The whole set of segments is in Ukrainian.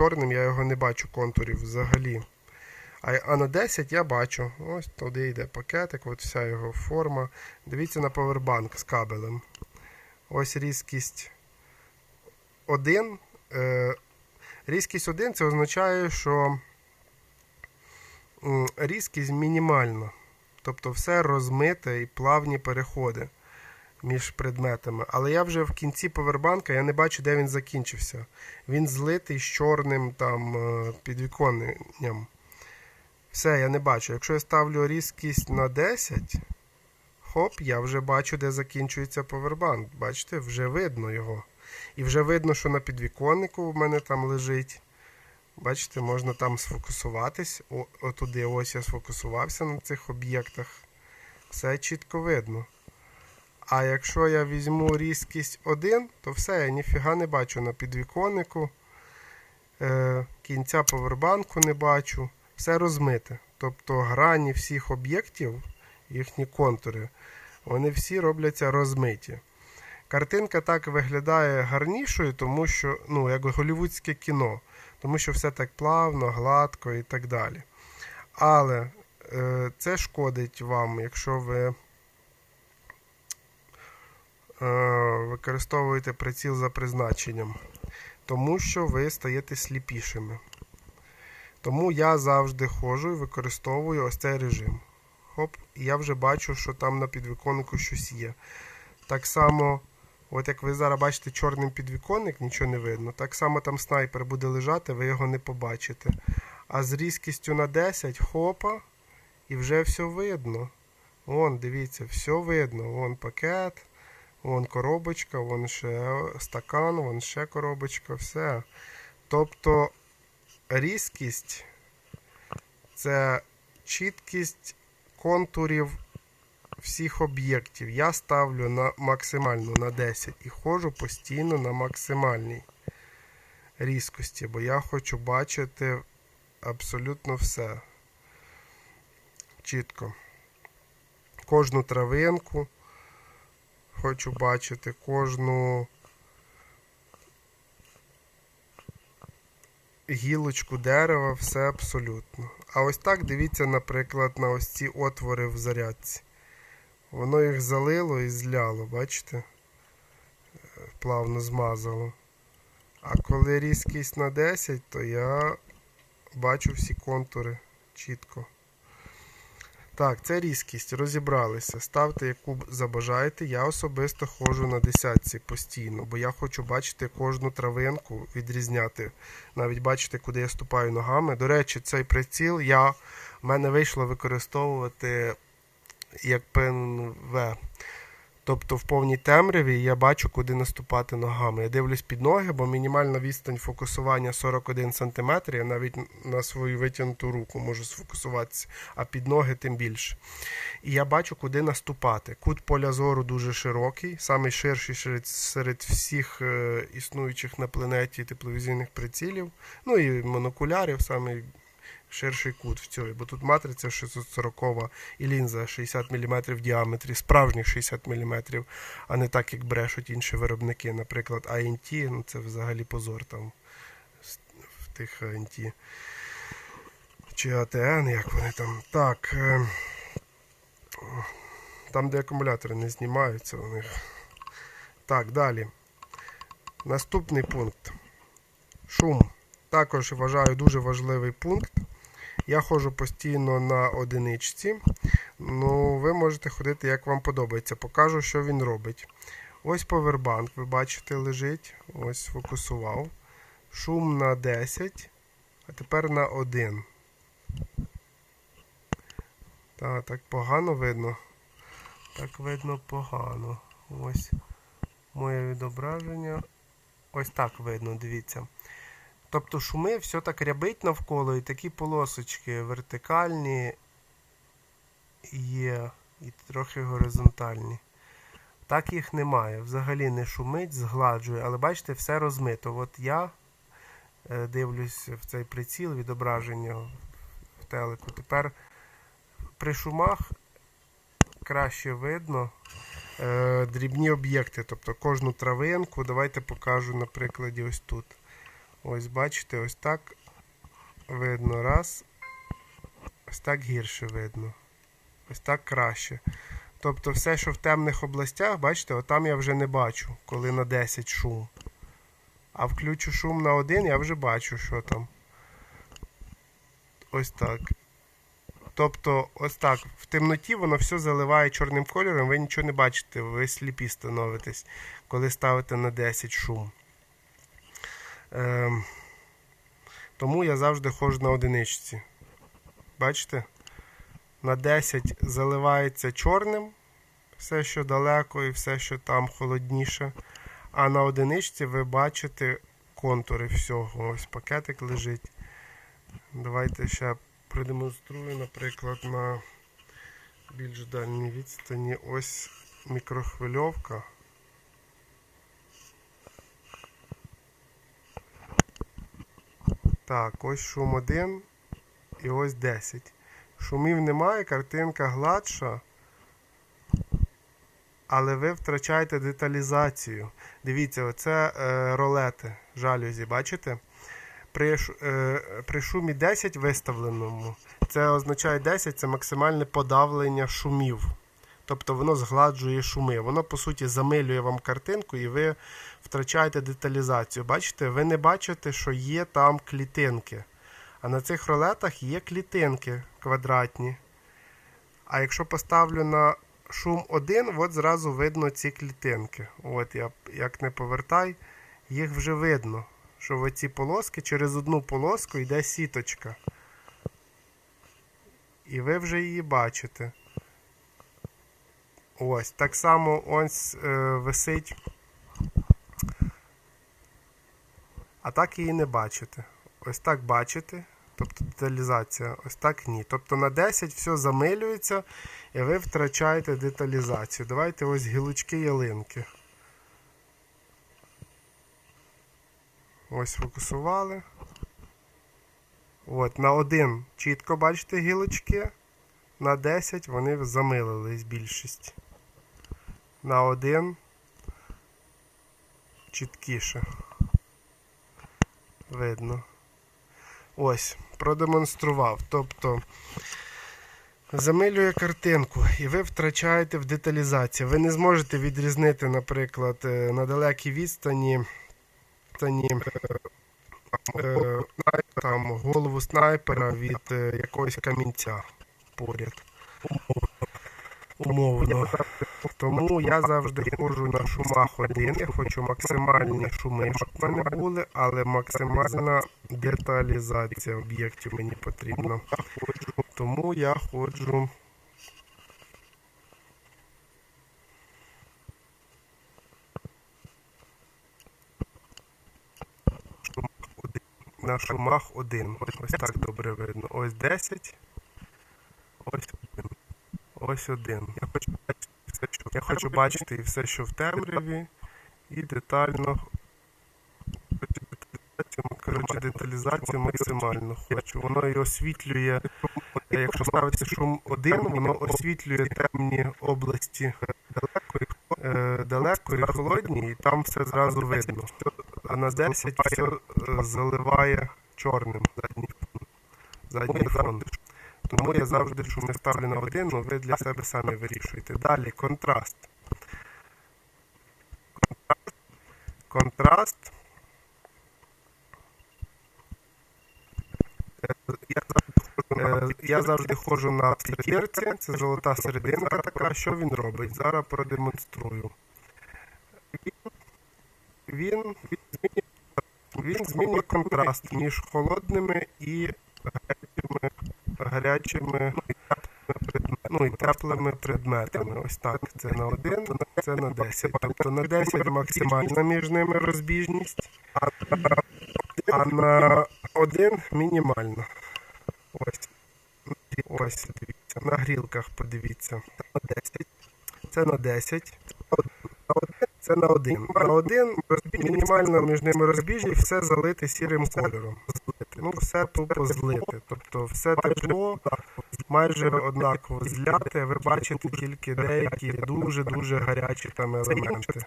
чорним, я його не бачу контурів взагалі. А, а на 10 я бачу. Ось туди йде пакетик, от вся його форма. Дивіться на повербанк з кабелем. Ось різкість 1. Е, різкість 1 це означає, що різкість мінімальна. Тобто все розмите і плавні переходи між предметами. Але я вже в кінці повербанка я не бачу, де він закінчився. Він злитий з чорним там е, підвіконням. Все, я не бачу. Якщо я ставлю різкість на 10, хоп, я вже бачу, де закінчується повербанк. Бачите, вже видно його. І вже видно, що на підвіконнику в мене там лежить. Бачите, можна там сфокусуватись. О, отуди ось я сфокусувався на цих об'єктах. Все чітко видно. А якщо я візьму різкість 1, то все, я ніфіга не бачу на підвіконнику. Е, кінця повербанку не бачу. Все розмите. Тобто грані всіх об'єктів, їхні контури, вони всі робляться розмиті. Картинка так виглядає гарнішою, тому що, ну, як голівудське кіно, тому що все так плавно, гладко і так далі. Але е, це шкодить вам, якщо ви використовуєте приціл за призначенням, тому що ви стаєте сліпішими. Тому я завжди ходжу і використовую ось цей режим. Хоп, і я вже бачу, що там на підвіконнику щось є. Так само, от як ви зараз бачите чорним підвіконник, нічого не видно. Так само там снайпер буде лежати, ви його не побачите. А з різкістю на 10, хопа, і вже все видно. Вон, дивіться, все видно. Вон пакет, вон коробочка, вон ще стакан, вон ще коробочка, все. Тобто різкість це чіткість контурів всіх об'єктів. Я ставлю на максимальну на 10 і ходжу постійно на максимальній різкості, бо я хочу бачити абсолютно все. Чітко. Кожну травинку хочу бачити, кожну гілочку дерева, все абсолютно. А ось так дивіться, наприклад, на ось ці отвори в зарядці. Воно їх залило і зляло, бачите? Плавно змазало. А коли різкість на 10, то я бачу всі контури чітко. Так, це різкість, розібралися. Ставте, яку забажаєте. Я особисто ходжу на десятці постійно, бо я хочу бачити кожну травинку, відрізняти. Навіть бачити, куди я ступаю ногами. До речі, цей приціл я, в мене вийшло використовувати як ПНВ. Тобто в повній темряві я бачу, куди наступати ногами. Я дивлюсь під ноги, бо мінімальна відстань фокусування 41 см. Я навіть на свою витягнуту руку можу сфокусуватися, а під ноги тим більше. І я бачу, куди наступати. Кут поля зору дуже широкий, найширший серед, серед всіх е, існуючих на планеті тепловізійних прицілів. Ну і монокулярів, самий ширший кут в цьому, бо тут матриця 640 і лінза 60 мм в діаметрі, справжніх 60 мм, а не так, як брешуть інші виробники. Наприклад, ANT, ну це взагалі позор там в тих ANT. Чи АТН, як вони там. Так. е, Там, де акумулятори не знімаються у них. Так, далі. Наступний пункт. Шум. Також вважаю дуже важливий пункт. Я ходжу постійно на одиничці. Ну, ви можете ходити, як вам подобається. Покажу, що він робить. Ось повербанк, ви бачите, лежить. Ось фокусував. Шум на 10, а тепер на 1. Так, так погано видно. Так видно погано. Ось моє відображення. Ось так видно, дивіться. Тобто шуми все так рябить навколо, і такі полосочки вертикальні є, і трохи горизонтальні. Так їх немає. Взагалі не шумить, згладжує, але бачите, все розмито. От я е, дивлюсь в цей приціл відображення в телеку. Тепер при шумах краще видно е, дрібні об'єкти, тобто кожну травинку. Давайте покажу на прикладі ось тут. Ось бачите, ось так видно. Раз. Ось так гірше видно. Ось так краще. Тобто все, що в темних областях, бачите, отам я вже не бачу, коли на 10 шум. А включу шум на 1, я вже бачу, що там. Ось так. Тобто, ось так, в темноті воно все заливає чорним кольором, ви нічого не бачите, ви сліпі становитесь, коли ставите на 10 шум. Ем, тому я завжди ходжу на одиничці. Бачите? На 10 заливається чорним, все, що далеко і все, що там холодніше. А на одиничці ви бачите контури всього. Ось пакетик лежить. Давайте ще продемонструю, наприклад, на більш дальній відстані ось мікрохвильовка. Так, ось шум 1 і ось 10. Шумів немає, картинка гладша, але ви втрачаєте деталізацію. Дивіться, оце е, ролети жалюзі, бачите? При, е, при шумі 10 виставленому, це означає 10 це максимальне подавлення шумів. Тобто воно згладжує шуми. Воно, по суті, замилює вам картинку і ви втрачаєте деталізацію. Бачите, ви не бачите, що є там клітинки. А на цих ролетах є клітинки квадратні. А якщо поставлю на шум 1, от зразу видно ці клітинки. От я як не повертай, їх вже видно. Що в оці полоски через одну полоску йде сіточка. І ви вже її бачите. Ось, так само ось е, висить. А так її не бачите. Ось так бачите. Тобто деталізація, ось так ні. Тобто на 10 все замилюється і ви втрачаєте деталізацію. Давайте ось гілочки ялинки. Ось фокусували. От, на 1 чітко бачите гілочки. На 10 вони замилились більшість. На 1 чіткіше. Видно. Ось, продемонстрував. Тобто замилює картинку, і ви втрачаєте в деталізації. Ви не зможете відрізнити, наприклад, е, на далекій відстані е, е, там, голову снайпера від якогось камінця поряд. Умовно. Тому я завжди ходжу на шумах один. Я хочу максимальні шуми, щоб в мене були, але максимальна деталізація об'єктів мені потрібна. Тому я ходжу. На шумах один. Ось так добре видно. Ось 10. Ось один. Ось один. Я хочу бачити все, що, я хочу бачити і все, що в темряві, і детально. Коротше, деталізацію максимально хочу. Воно і освітлює, е, якщо ставиться шум 1, воно освітлює темні області е, далеко і холодні, і там все зразу видно. А на 10 все е, заливає чорним задній фон. Задній фон. Тому я завжди шуми ставлю на один, але ви для себе самі вирішуєте. Далі контраст. Контраст. Е, Я завжди ходжу на п'ятірці, це золота серединка така. Що він робить? Зараз продемонструю. Він, він змінює контраст між холодними і гарячими, гарячими ну, і теплими предметами. Ось так. Це на 1, це на 10. Тобто на 10 максимальна між ними розбіжність, а на 1 мінімальна. Ось. Ось, дивіться. На грілках подивіться. Це на 10. Це на 1. На 1 мінімально між ними розбіжність, все залити сірим кольором. Ну, все тупо злити. Тобто все тепло майже однаково зляти, ви бачите тільки деякі дуже-дуже гарячі там елементи.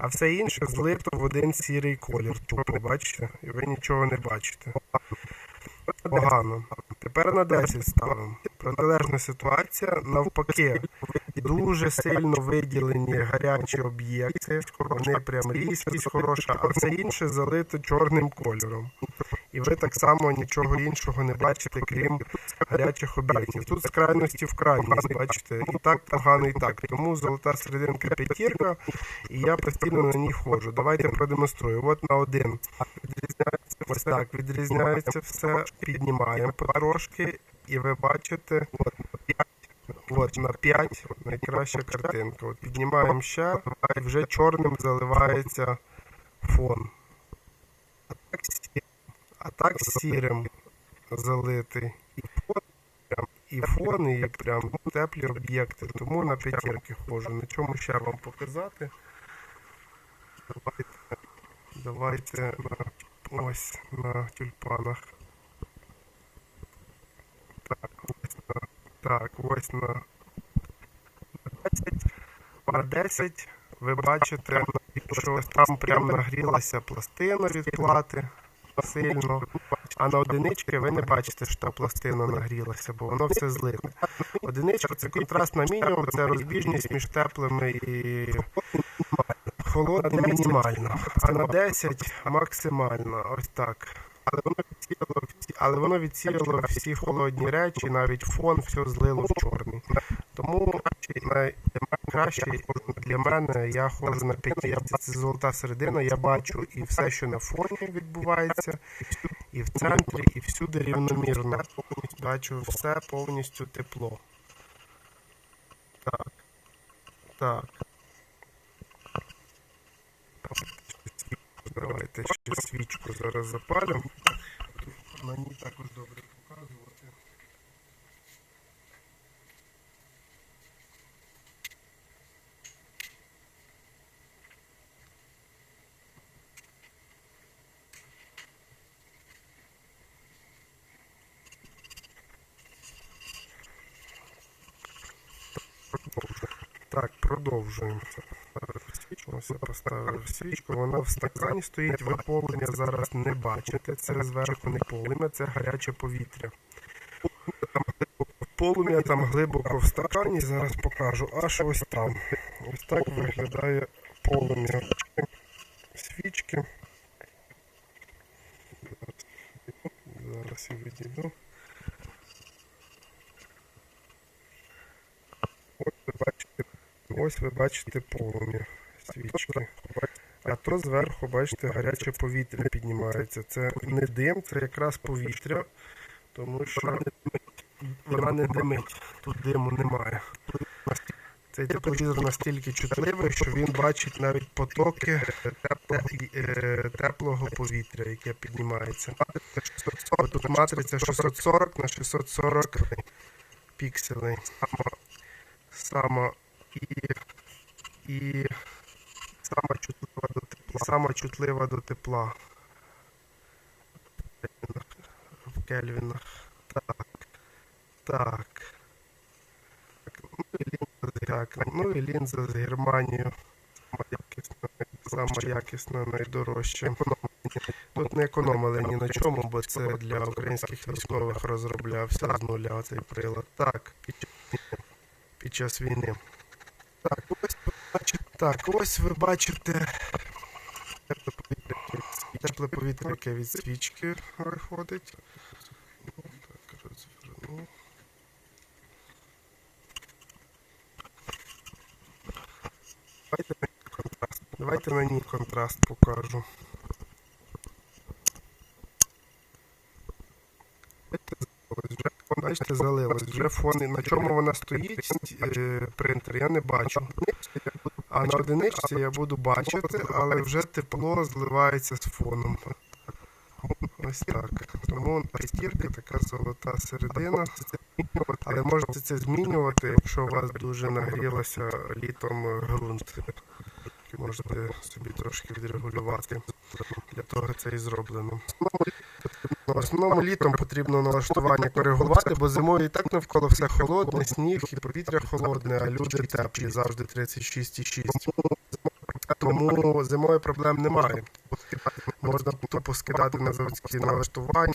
А все інше злито в один сірий колір. Тупо, бачите? І ви нічого не бачите. Погано. Тепер на 10 ставимо. Протилежна ситуація. Навпаки, дуже сильно виділені гарячі об'єкти. Вони прям різкість хороша, а все інше залито чорним кольором. І ви так само нічого іншого не бачите, крім гарячих об'єктів. Тут з крайності в крайність, бачите, і так погано, і так. Тому золота серединка п'ятірка, і я постійно на ній ходжу. Давайте продемонструю. От на один. Ось так відрізняється все. Піднімаємо потрошки, і ви бачите. От на 5 найкраща картинка. От піднімаємо ще, і вже чорним заливається фон. А так сірим залитий. І фон, і прям теплі об'єкти. Тому на п'ятірки ходжу. На чому ще вам показати? Давайте на, ось на тюльпанах. Так, ось на, так, ось на 10. На 10 ви бачите, що ось там прям нагрілася пластина від плати сильно. А на одинички ви не бачите, що та пластина нагрілася, бо воно все злите. Одиничка це контраст на мінімум, це розбіжність між теплими і холодним мінімально. А на 10 максимально. Ось так. Але воно відсіяло всі, але воно відсіяло всі холодні речі, навіть фон все злило в чорний. Тому найкраще для мене я ходжу на п'ятірці. Це золота середина, я бачу і все, що на фоні відбувається, і в центрі, і всюди рівномірно. Бачу все повністю тепло. Так. Так. Давайте ще свічку зараз запалимо. На ній також добре показувати. Так, продовжуємо. Ось я поставив свічку, вона в стакані стоїть, ви полум'я зараз не бачите. Це зверху не полум'я, це гаряче повітря. Полум'я там глибоко в стакані, зараз покажу, аж ось там. Ось так виглядає полум'я свічки. Зараз я відійду. Ось ви бачите, полум'я. Зверху, бачите, гаряче повітря піднімається. Це не дим, це якраз повітря, тому що вона не димить, тут диму немає. Цей тепловізор настільки чутливий, що він бачить навіть потоки е, теплого повітря, яке піднімається. Тут матриця 640 на 640 пікселей. Сама і, і сама тепла. Сама чутлива до тепла. В кельвінах. Так. Так. Так, ну і лінза з Германією. Сама якісна, найдорожча. Тут не економили ні на чому, бо це для українських військових розроблявся з нуля цей прилад. Так, під час війни. Так, ось так, ось ви бачите тепле повітря, яке від свічки виходить. Давайте на ній контраст покажу. Бачите, залилось. Вже фон. На чому вона стоїть, е, принтер, я не бачу. А на одиничці я буду бачити, але вже тепло зливається з фоном. Ось так. Тому п'ятірка така золота середина. Але можете це змінювати, якщо у вас дуже нагрілося літом ґрунт. Можете собі трошки відрегулювати. Для того це і зроблено. В основному літом потрібно налаштування коригувати, бо зимою і так навколо все холодне, сніг і повітря холодне, а люди теплі, завжди 36,6. Тому зимою проблем немає. Можна тупо скидати на заводські налаштування.